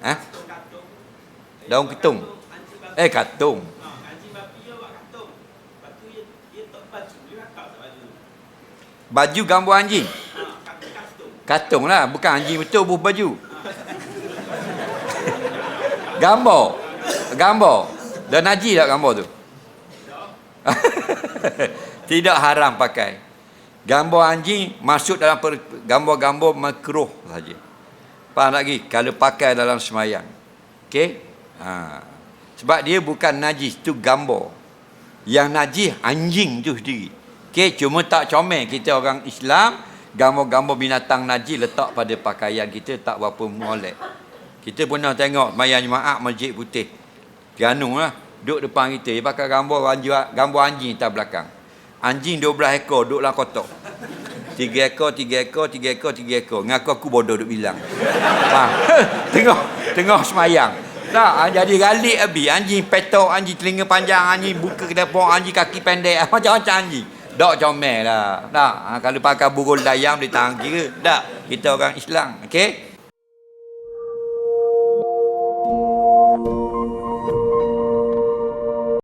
Ha? Daun ketung. Eh katung. Baju gambar anjing. Katung lah, bukan anjing betul buh baju. Gambar. Gambar. Dan haji tak gambar tu? Tidak haram pakai. Gambar anjing masuk dalam gambar-gambar makruh saja. Faham lagi? Kalau pakai dalam semayang. Okey? Ha. Sebab dia bukan najis, tu gambar. Yang najis anjing tu sendiri. Okey, cuma tak comel kita orang Islam, gambar-gambar binatang najis letak pada pakaian kita tak berapa molek. Kita pernah tengok mayang jemaah masjid putih. Piano lah. Duduk depan kita. Dia pakai gambar gambar anjing tak belakang. Anjing 12 ekor duduk dalam kotak. Tiga ekor, tiga ekor, tiga ekor, tiga ekor. Ngaku aku, bodoh duk bilang. Ha. tengok, tengok semayang. Tak, ah, jadi galik abi Anjing petok, anjing telinga panjang, anjing buka kedai pun, anjing kaki pendek. Ah, macam-macam anjing. Dok comel lah. Tak, ha. kalau pakai burung dayang dia tangan kira. Tak, kita orang Islam. Okey? Thank you.